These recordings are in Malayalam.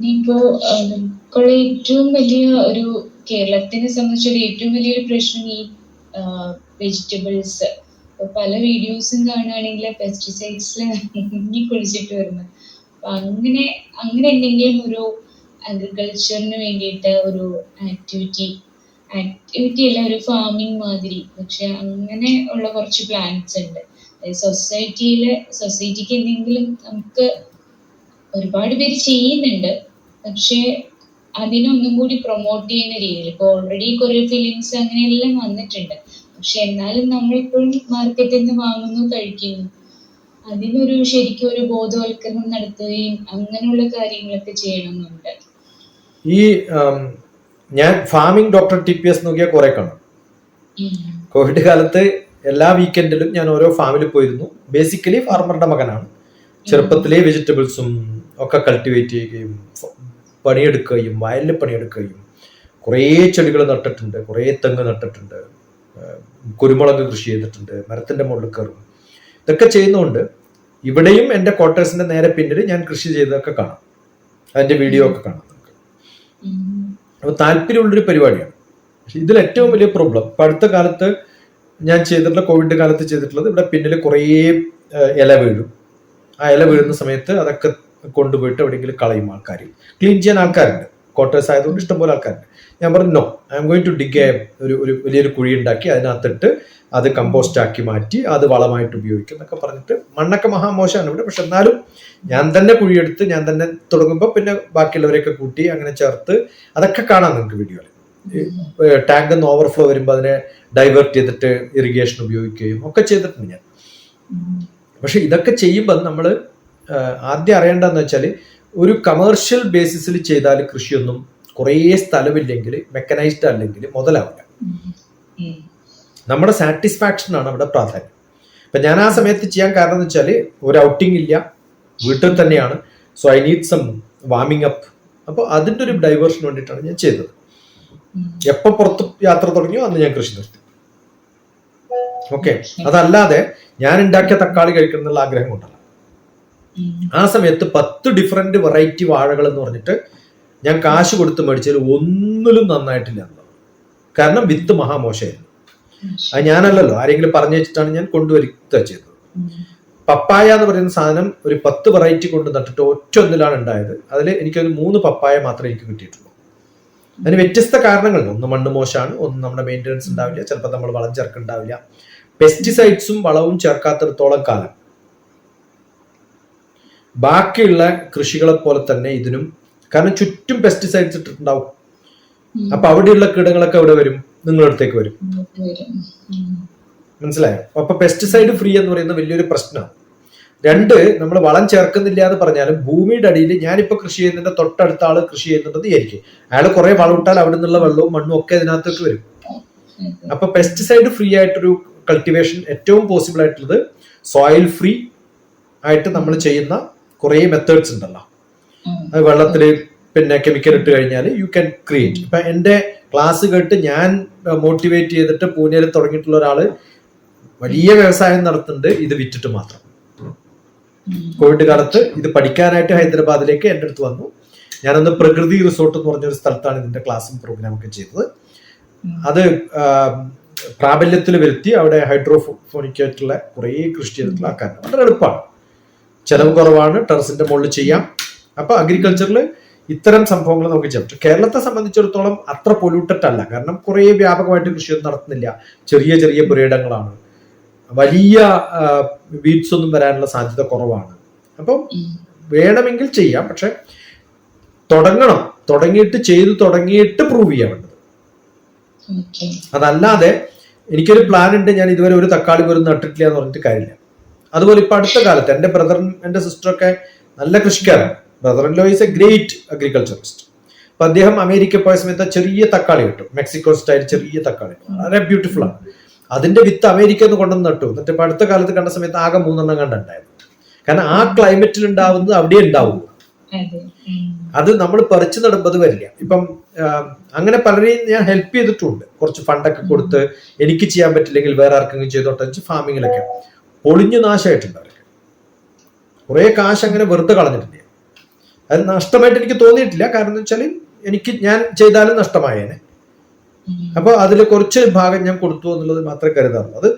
ഇനിയിപ്പോ നമുക്കുള്ള ഏറ്റവും വലിയ ഒരു കേരളത്തിനെ സംബന്ധിച്ചൊരു ഏറ്റവും വലിയൊരു പ്രശ്നം ഈ വെജിറ്റബിൾസ് പല വീഡിയോസും കാണുകയാണെങ്കിൽ പെസ്റ്റിസൈഡ്സിൽ മുങ്ങി കുളിച്ചിട്ട് വരുന്നത്. അപ്പൊ അങ്ങനെ അങ്ങനെ എന്തെങ്കിലും ഒരു അഗ്രികൾച്ചറിന് വേണ്ടിയിട്ട് ഒരു ആക്ടിവിറ്റി ആക്ടിവിറ്റി അല്ല ഒരു ഫാമിംഗ് മാതിരി. പക്ഷെ അങ്ങനെ ഉള്ള കുറച്ച് പ്ലാൻസ് ഉണ്ട്. സൊസൈറ്റിയിൽ സൊസൈറ്റിക്ക് എന്തെങ്കിലും നമുക്ക് ഒരുപാട് പേര് ചെയ്യുന്നുണ്ട്. പക്ഷേ അതിനൊന്നും കൂടി പ്രൊമോട്ട് ചെയ്യുന്ന രീതിയിൽ ഇപ്പോൾ ഓൾറെഡി കുറേ ഫിലിംസ് അങ്ങനെയെല്ലാം വന്നിട്ടുണ്ട്. പക്ഷെ എന്നാലും നമ്മളിപ്പോഴും മാർക്കറ്റിൽ നിന്ന് വാങ്ങുന്നു കഴിക്കുന്നു. അതിനൊരു ശരിക്കും ഒരു ബോധവൽക്കരണം നടത്തുകയും അങ്ങനെയുള്ള കാര്യങ്ങളൊക്കെ ചെയ്യണമെന്നുണ്ട്. ഈ ഞാൻ farming doctor T P S നോക്കിയാൽ കുറെ കാണും. കോവിഡ് കാലത്ത് എല്ലാ വീക്കെൻഡിലും ഞാൻ ഓരോ ഫാമിൽ പോയിരുന്നു. ബേസിക്കലി ഫാർമറുടെ മകനാണ്. ചെറുപ്പത്തിലെ വെജിറ്റബിൾസും ഒക്കെ കൾട്ടിവേറ്റ് ചെയ്യുകയും പണിയെടുക്കുകയും വയലിൽ പണിയെടുക്കുകയും കുറേ ചെടികൾ നട്ടിട്ടുണ്ട് കുറേ തെങ്ങ് നട്ടിട്ടുണ്ട് കുരുമുളക് കൃഷി ചെയ്തിട്ടുണ്ട് മരത്തിന്റെ മുകളിൽ കയറും. ഇതൊക്കെ ചെയ്യുന്നതുകൊണ്ട് ഇവിടെയും എന്റെ ക്വാർട്ടേഴ്സിന്റെ നേരെ പിന്നിൽ ഞാൻ കൃഷി ചെയ്തതൊക്കെ കാണാം. അതിന്റെ വീഡിയോ ഒക്കെ കാണാം നമുക്ക്. അപ്പോൾ താല്പര്യമുള്ളൊരു പരിപാടിയാണ്. പക്ഷെ ഇതിൽ ഏറ്റവും വലിയ പ്രോബ്ലം ഇപ്പം അടുത്ത കാലത്ത് ഞാൻ ചെയ്തിട്ടുള്ള കോവിഡ് കാലത്ത് ചെയ്തിട്ടുള്ളത് ഇവിടെ പിന്നിൽ കുറേ ഇല വീഴും. ആ ഇല വീഴുന്ന സമയത്ത് അതൊക്കെ കൊണ്ടുപോയിട്ട് എവിടെയെങ്കിലും കളയും ആൾക്കാർ ക്ലീൻ ചെയ്യാൻ ആൾക്കാരുണ്ട്. ക്വാർട്ടേഴ്സ് ആയതുകൊണ്ട് ഇഷ്ടംപോലെ ആൾക്കാരുണ്ട്. ഞാൻ പറഞ്ഞു no I'm going to dig ഒരു ഒരു വലിയൊരു കുഴി ഉണ്ടാക്കി അതിനകത്തിട്ട് അത് കമ്പോസ്റ്റ് ആക്കി മാറ്റി അത് വളമായിട്ട് ഉപയോഗിക്കും എന്നൊക്കെ പറഞ്ഞിട്ട് മണ്ണൊക്കെ മഹാമോശമാണ് ഇവിടെ. പക്ഷെ എന്നാലും ഞാൻ തന്നെ കുഴിയെടുത്ത് ഞാൻ തന്നെ തുടങ്ങുമ്പോൾ പിന്നെ ബാക്കിയുള്ളവരെയൊക്കെ കൂട്ടി അങ്ങനെ ചേർത്ത് അതൊക്കെ കാണാം നിങ്ങൾക്ക് വീഡിയോയിൽ. ടാങ്ക് ഒന്ന് ഓവർഫ്ലോ വരുമ്പോൾ അതിനെ ഡൈവേർട്ട് ചെയ്തിട്ട് ഇറിഗേഷൻ ഉപയോഗിക്കുകയും ഒക്കെ ചെയ്തിട്ടുണ്ട് ഞാൻ. പക്ഷെ ഇതൊക്കെ ചെയ്യുമ്പോൾ നമ്മൾ ആദ്യം അറിയേണ്ടതെന്ന് വെച്ചാൽ ഒരു കമേഴ്ഷ്യൽ ബേസിസിൽ ചെയ്താൽ കൃഷിയൊന്നും കുറേ സ്ഥലമില്ലെങ്കിൽ മെക്കനൈസ്ഡ് അല്ലെങ്കിൽ മുതലാവില്ല. നമ്മുടെ സാറ്റിസ്ഫാക്ഷൻ ആണ് അവിടെ പ്രാധാന്യം. ഇപ്പം ഞാൻ ആ സമയത്ത് ചെയ്യാൻ കാരണം എന്ന് വെച്ചാൽ ഒരു ഔട്ടിംഗ് ഇല്ല വീട്ടിൽ തന്നെയാണ്. So I need some warming up അപ്പോൾ അതിന്റെ ഒരു ഡൈവേർഷന് വേണ്ടിയിട്ടാണ് ഞാൻ ചെയ്തത്. എപ്പോൾ പുറത്ത് യാത്ര തുടങ്ങിയോ അന്ന് ഞാൻ കൃഷി നിർത്തി. ഓക്കെ അതല്ലാതെ ഞാൻ ഉണ്ടാക്കിയ തക്കാളി കഴിക്കണം എന്നുള്ള ആഗ്രഹം കൊണ്ടല്ല. ആ സമയത്ത് പത്ത് ഡിഫറെന്റ് വെറൈറ്റി വാഴകൾ എന്ന് പറഞ്ഞിട്ട് ഞാൻ കാശ് കൊടുത്ത് മേടിച്ചതിൽ ഒന്നിലും നന്നായിട്ടില്ല. എന്നുള്ളത് കാരണം വിത്ത് മഹാമോശമായിരുന്നു അത് ഞാനല്ലല്ലോ ആരെങ്കിലും പറഞ്ഞു വെച്ചിട്ടാണ് ഞാൻ കൊണ്ടുവരുത്തുക ചെയ്തത്. പപ്പായ എന്ന് പറയുന്ന സാധനം ഒരു പത്ത് വെറൈറ്റി കൊണ്ട് നട്ടിട്ട് ഒറ്റ ഒന്നിലാണ് ഉണ്ടായത്. അതിൽ എനിക്കൊരു മൂന്ന് പപ്പായ മാത്രമേ എനിക്ക് കിട്ടിയിട്ടുള്ളൂ. അതിന് വ്യത്യസ്ത കാരണങ്ങളുണ്ട് ഒന്ന് മണ്ണ് മോശമാണ് ഒന്ന് നമ്മുടെ മെയിന്റനൻസ് ഉണ്ടാവില്ല. ചിലപ്പോൾ നമ്മൾ വളം ചേർക്കുന്നുണ്ടാവില്ല പെസ്റ്റിസൈഡ്സും വളവും ചേർക്കാത്തിടത്തോളം കാലം. ബാക്കിയുള്ള കൃഷികളെ പോലെ തന്നെ ഇതിനും. കാരണം ചുറ്റും പെസ്റ്റിസൈഡ്സ് ഇട്ടിട്ടുണ്ടാവും. അപ്പൊ അവിടെയുള്ള കീടങ്ങളൊക്കെ അവിടെ വരും? നിങ്ങളുടെ അടുത്തേക്ക് വരും. മനസ്സിലായോ? അപ്പൊ പെസ്റ്റിസൈഡ് ഫ്രീ എന്ന് പറയുന്നത് വലിയൊരു പ്രശ്നമാണ് രണ്ട് നമ്മൾ വളം ചേർക്കുന്നില്ല എന്ന് പറഞ്ഞാലും ഭൂമിയുടെ അടിയിൽ ഞാനിപ്പോ കൃഷി ചെയ്യുന്നതിന്റെ തൊട്ടടുത്ത ആൾ കൃഷി ചെയ്യുന്നുണ്ടെന്ന് വിചാരിക്കും. അയാൾ കുറെ വളം ഇട്ടാൽ അവിടെ നിന്നുള്ള വെള്ളവും മണ്ണും ഒക്കെ ഇതിനകത്തേക്ക് വരും. അപ്പൊ പെസ്റ്റിസൈഡ് ഫ്രീ ആയിട്ടൊരു കൾട്ടിവേഷൻ ഏറ്റവും പോസിബിൾ ആയിട്ടുള്ളത് സോയിൽ ഫ്രീ ആയിട്ട് നമ്മൾ ചെയ്യുന്ന കുറേ മെത്തേഡ്സ് ഉണ്ടല്ലോ. അത് വെള്ളത്തിൽ പിന്നെ കെമിക്കൽ ഇട്ട് കഴിഞ്ഞാൽ യു ക്യാൻ ക്രിയേറ്റ് ഇപ്പൊ എന്റെ ക്ലാസ് കേട്ട് ഞാൻ മോട്ടിവേറ്റ് ചെയ്തിട്ട് പൂനെയിൽ തുടങ്ങിയിട്ടുള്ള ഒരാൾ വലിയ വ്യവസായം നടത്തുന്നുണ്ട് ഇത് വിറ്റിട്ട് മാത്രം. കോവിഡ് കാലത്ത് ഇത് പഠിക്കാനായിട്ട് ഹൈദരാബാദിലേക്ക് എന്റെ അടുത്ത് വന്നു. ഞാനന്ന് പ്രകൃതി റിസോർട്ട് എന്ന് പറഞ്ഞൊരു സ്ഥലത്താണ് ഇതിന്റെ ക്ലാസ്സും പ്രോഗ്രാം ഒക്കെ ചെയ്തത്. അത് പ്രാബല്യത്തിൽ വരുത്തി അവിടെ ഹൈഡ്രോഫോണിക് ആയിട്ടുള്ള കുറേ കൃഷി ചെയ്തിട്ടുള്ള ആൾക്കാർ വളരെ എളുപ്പമാണ്. ചെലവ് കുറവാണ് ടെറസിന്റെ മുകളിൽ ചെയ്യാം. അപ്പൊ അഗ്രികൾച്ചറിൽ ഇത്തരം സംഭവങ്ങൾ നമുക്ക് ചെയ്യാം. കേരളത്തെ സംബന്ധിച്ചിടത്തോളം അത്ര പൊല്യൂട്ടഡ് അല്ല. കാരണം കുറെ വ്യാപകമായിട്ട് കൃഷിയൊന്നും നടത്തുന്നില്ല. ചെറിയ ചെറിയ പുരയിടങ്ങളാണ്. വലിയ വീഡ്സ് ഒന്നും വരാനുള്ള സാധ്യത കുറവാണ്. അപ്പം വേണമെങ്കിൽ ചെയ്യാം. പക്ഷെ തുടങ്ങണം. തുടങ്ങിയിട്ട് ചെയ്തു തുടങ്ങിയിട്ട് പ്രൂവ് ചെയ്യാൻ വേണ്ടത്. അതല്ലാതെ എനിക്കൊരു പ്ലാൻ ഉണ്ട്. ഞാൻ ഇതുവരെ ഒരു തക്കാളി പോലും നട്ടിട്ടില്ല എന്ന് പറഞ്ഞിട്ട് കാര്യമില്ല. അതുപോലെ ഇപ്പൊ അടുത്ത കാലത്ത് എന്റെ ബ്രദറും എന്റെ സിസ്റ്ററൊക്കെ നല്ല കൃഷിക്കാരാണ്. Brother law is a great agriculturist അപ്പൊ അദ്ദേഹം അമേരിക്ക പോയ സമയത്ത് ചെറിയ തക്കാളി കിട്ടും മെക്സിക്കോ സ്റ്റൈൽ ചെറിയ തക്കാളി വളരെ ബ്യൂട്ടിഫുൾ ആണ്. അതിന്റെ വിത്ത് അമേരിക്ക എന്ന് കൊണ്ടുവന്ന് നട്ടു. എന്നിട്ട് ഇപ്പൊ അടുത്ത കാലത്ത് കണ്ട സമയത്ത് ആകെ മൂന്നെണ്ണം കണ്ടുണ്ടായിരുന്നു കാരണം ആ ക്ലൈമറ്റിൽ ഉണ്ടാവുന്നത് അവിടെ ഉണ്ടാവുള്ളൂ അതെ. അത് നമ്മൾ പറിച്ചു നടുമ്പത് വരില്ല. ഇപ്പം അങ്ങനെ പലരെയും ഞാൻ ഹെൽപ്പ് ചെയ്തിട്ടുണ്ട്. കുറച്ച് ഫണ്ടൊക്കെ കൊടുത്ത് എനിക്ക് ചെയ്യാൻ പറ്റില്ലെങ്കിൽ വേറെ ആർക്കെങ്കിലും ചെയ്തോട്ടെ വെച്ച് ഫാമിങ്ങിലൊക്കെ പൊളിഞ്ഞു നാശമായിട്ടുണ്ട് അവർക്ക് കുറെ കാശ് അങ്ങനെ വെറുതെ കളഞ്ഞിട്ടുണ്ട് അത് നഷ്ടമായിട്ട് എനിക്ക് തോന്നിയിട്ടില്ല. കാരണം എന്ന് വെച്ചാൽ എനിക്ക് ഞാൻ ചെയ്താലും നഷ്ടമായേനെ. അപ്പൊ അപ്പോൾ അതിൽ കുറച്ച് ഭാഗം ഞാൻ കൊടുത്തു എന്നുള്ളത് മാത്രമേ കരുതാറുള്ളൂ അത്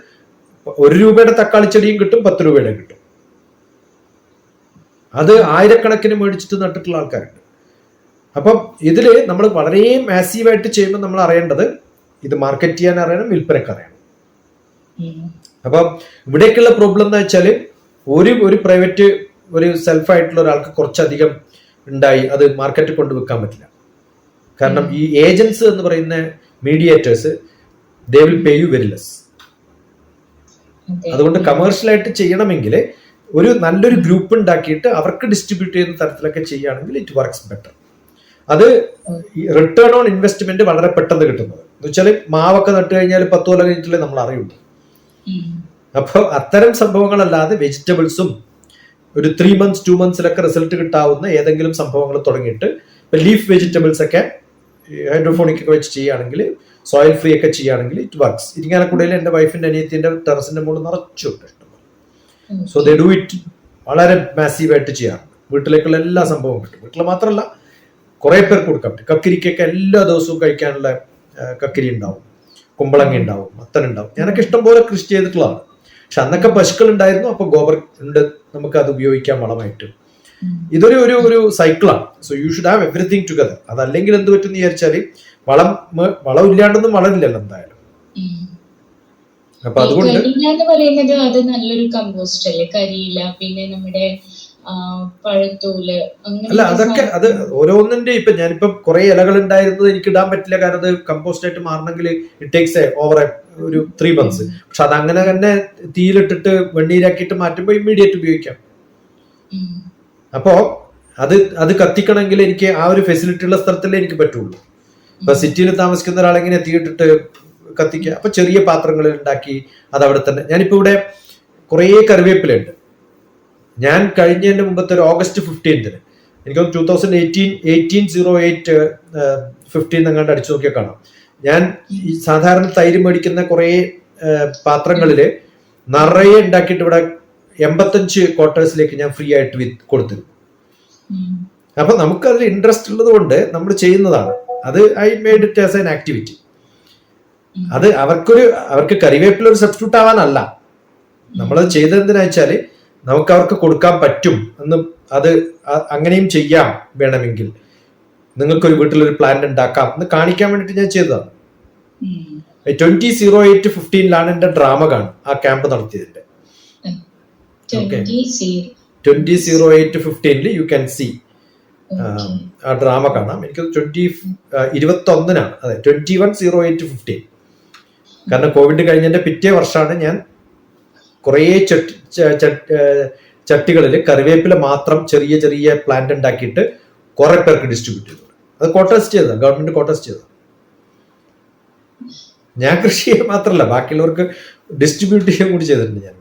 ഒരു രൂപയുടെ തക്കാളി ചെടിയും കിട്ടും പത്ത് രൂപയുടെ കിട്ടും. അത് ആയിരക്കണക്കിന് മേടിച്ചിട്ട് നട്ടിട്ടുള്ള ആൾക്കാരുണ്ട്. അപ്പം ഇതിൽ നമ്മൾ വളരെ മാസീവായിട്ട് ചെയ്യുമ്പോൾ നമ്മൾ അറിയേണ്ടത് ഇത് മാർക്കറ്റ് ചെയ്യാൻ അറിയണം വിൽപ്പനക്ക് അറിയണം. അപ്പം ഇവിടേക്കുള്ള പ്രോബ്ലം എന്ന് വെച്ചാൽ ഒരു ഒരു പ്രൈവറ്റ് ഒരു സെൽഫായിട്ടുള്ള ഒരാൾക്ക് കുറച്ചധികം ഉണ്ടായി അത് മാർക്കറ്റിൽ കൊണ്ട് വെക്കാൻ പറ്റില്ല. കാരണം ഈ ഏജൻസ് എന്ന് പറയുന്ന mediators they will pay you very less അതെ. അതുകൊണ്ട് കമേഴ്ഷ്യലായിട്ട് ചെയ്യണമെങ്കിൽ ഒരു നല്ലൊരു ഗ്രൂപ്പ് ഉണ്ടാക്കിയിട്ട് അവർക്ക് ഡിസ്ട്രിബ്യൂട്ട് ചെയ്യുന്ന തരത്തിലൊക്കെ ചെയ്യുകയാണെങ്കിൽ ഇറ്റ് വർക്ക്സ് ബെറ്റർ അത് റിട്ടേൺ ഓൺ ഇൻവെസ്റ്റ്മെന്റ് വളരെ പെട്ടെന്ന് കിട്ടുന്നത്. എന്ന് വെച്ചാൽ മാവൊക്കെ നട്ട് കഴിഞ്ഞാൽ പത്ത് കൊല്ലം കഴിഞ്ഞിട്ടല്ലേ നമ്മൾ അറിയുള്ളൂ. അപ്പോൾ അത്തരം സംഭവങ്ങളല്ലാതെ വെജിറ്റബിൾസും ഒരു ത്രീ മന്ത്സ് ടു മന്ത്സിലൊക്കെ റിസൾട്ട് കിട്ടാവുന്ന ഏതെങ്കിലും സംഭവങ്ങൾ തുടങ്ങിയിട്ട് ഇപ്പൊ ലീഫ് വെജിറ്റബിൾസ് ഒക്കെ ഹൈഡ്രോഫോണിക് ഒക്കെ വെച്ച് ചെയ്യുകയാണെങ്കിൽ സോയിൽ ഫ്രീ ഒക്കെ ചെയ്യുകയാണെങ്കിൽ ഇറ്റ് വർക്ക്സ് ഇരിങ്ങാലക്കുടയിൽ എന്റെ വൈഫിന്റെ അനിയത്തിന്റെ ടെറസിന്റെ മുകളിൽ നിറച്ചുണ്ട് സോ ദേ ഡു ഇറ്റ് വളരെ മാസീവായിട്ട് ചെയ്യാറുണ്ട് വീട്ടിലേക്കുള്ള എല്ലാ സംഭവവും കിട്ടും. വീട്ടിൽ മാത്രമല്ല കുറേ പേർ കൊടുക്കാൻ പറ്റും കക്കിരിക്കൊക്കെ എല്ലാ ദിവസവും കഴിക്കാനുള്ള ആ, കക്കിരി ഉണ്ടാവും. കുമ്പളങ്ങ ഉണ്ടാവും മത്തൻ ഉണ്ടാവും. ഞാനൊക്കെ ഇഷ്ടം പോലെ കൃഷി ചെയ്തിട്ടുള്ളതാണ്. പക്ഷെ അന്നൊക്കെ പശുക്കൾ ഉണ്ടായിരുന്നു അപ്പൊ ഗോബർ ഉണ്ട് നമുക്ക് അത് ഉപയോഗിക്കാം വളമായിട്ട്. ഇതൊരു ഒരു ഒരു സൈക്കിളാണ് so you should have everything together അതല്ലെങ്കിൽ എന്ത് പറ്റും വിചാരിച്ചാൽ വിചാരിച്ചാൽ വളം വളം ഇല്ലാണ്ടൊന്നും വളരില്ലല്ലോ എന്തായാലും. അപ്പൊ അതുകൊണ്ട് പറയുന്നത് അത് നല്ലൊരു കമ്പോസ്റ്റ് അല്ലേ? കരിയില പിന്നെ നമ്മുടെ പഴത്തൂൽ അല്ല അതൊക്കെ അത് ഓരോന്നിന്റെ ഇപ്പൊ ഞാനിപ്പോ കുറെ ഇലകൾ ഉണ്ടായിരുന്നത് എനിക്ക് ഇടാൻ പറ്റില്ല. കാരണം അത് കമ്പോസ്റ്റ് ആയിട്ട് മാറണമെങ്കിൽ ഇറ്റ് ടേക്സ് ഓവർ ഒരു ത്രീ മന്ത്സ് പക്ഷെ അത് അങ്ങനെ തന്നെ തീയിലിട്ടിട്ട് വെണ്ണീരാക്കിയിട്ട് മാറ്റുമ്പോൾ ഇമ്മീഡിയറ്റ് ഉപയോഗിക്കാം. അപ്പോ അത് അത് കത്തിക്കണമെങ്കിൽ എനിക്ക് ആ ഒരു ഫെസിലിറ്റി ഉള്ള സ്ഥലത്തല്ലേ എനിക്ക് പറ്റുള്ളൂ. ഇപ്പൊ സിറ്റിയിൽ താമസിക്കുന്ന ഒരാളെങ്ങനെ തീയിട്ടിട്ട് കത്തിക്കുക? അപ്പൊ ചെറിയ പാത്രങ്ങളിൽ ഉണ്ടാക്കി അത് അവിടെ തന്നെ. ഞാനിപ്പോ ഇവിടെ കുറേ കറിവേപ്പിലുണ്ട് ഞാൻ കഴിഞ്ഞതിന്റെ മുമ്പത്തെ ഒരു ഓഗസ്റ്റ് ഫിഫ്റ്റീൻത്തിന് എനിക്ക് two thousand eighteen eighteen zero eight fifteen അങ്ങാണ്ട് അടിച്ചു നോക്കിയാൽ കാണാം. ഞാൻ ഈ സാധാരണ തൈര് മേടിക്കുന്ന കുറേ പാത്രങ്ങളിൽ നിറയെ ഉണ്ടാക്കിയിട്ട് ഇവിടെ എൺപത്തഞ്ച് ക്വാർട്ടേഴ്സിലേക്ക് ഞാൻ ഫ്രീ ആയിട്ട് വിത്ത് കൊടുത്തിരുന്നു. അപ്പൊ നമുക്കതിൽ ഇൻട്രസ്റ്റ് ഉള്ളത് കൊണ്ട് നമ്മൾ ചെയ്യുന്നതാണ്. അത് I made it as an activity അത് അവർക്കൊരു അവർക്ക് കറിവേപ്പില ഒരു സബ്സ്റ്റിറ്റ്യൂട്ട് ആവാനല്ല. നമ്മളത് ചെയ്തതെന്തിനാ വെച്ചാൽ നമുക്ക് അവർക്ക് കൊടുക്കാൻ പറ്റും എന്ന് അത് അങ്ങനെയും ചെയ്യാം വേണമെങ്കിൽ. നിങ്ങൾക്കൊരു വീട്ടിലൊരു പ്ലാന്റ് ഉണ്ടാക്കാം എന്ന് കാണിക്കാൻ വേണ്ടിയിട്ട് ഞാൻ ചെയ്തതാണ്. ട്വന്റി സീറോ എയ്റ്റ് ഫിഫ്റ്റീനിലാണ് എന്റെ ഡ്രാമ കാണും ആ ക്യാമ്പ് നടത്തിയതിന്റെ ട്വന്റി സീറോ എയ്റ്റ് ഫിഫ്റ്റീനിൽ യു ക്യാൻ സി ആ ഡ്രാമ കാണാം. എനിക്ക് ട്വന്റി ഇരുപത്തി ഒന്നിനാണ് അതെ twenty one zero eight fifteen കാരണം കോവിഡ് കഴിഞ്ഞതിന്റെ പിറ്റേ വർഷമാണ് ഞാൻ കുറേ ചട്ടി ചട്ടികളിൽ കറിവേപ്പില മാത്രം ചെറിയ ചെറിയ പ്ലാന്റ് ഉണ്ടാക്കിയിട്ട് കുറെ പേർക്ക് ഡിസ്ട്രിബ്യൂട്ട് ചെയ്തു. അത് കോട്ടസ്റ്റ് ചെയ്തതാണ് ഗവൺമെന്റ് കോട്ടസ്റ്റ് ചെയ്തതാണ് ഞാൻ കൃഷി മാത്രമല്ല ബാക്കിയുള്ളവർക്ക് ഡിസ്ട്രിബ്യൂട്ട് ചെയ്യാൻ കൂടി ചെയ്തിട്ടുണ്ട് ഞാൻ.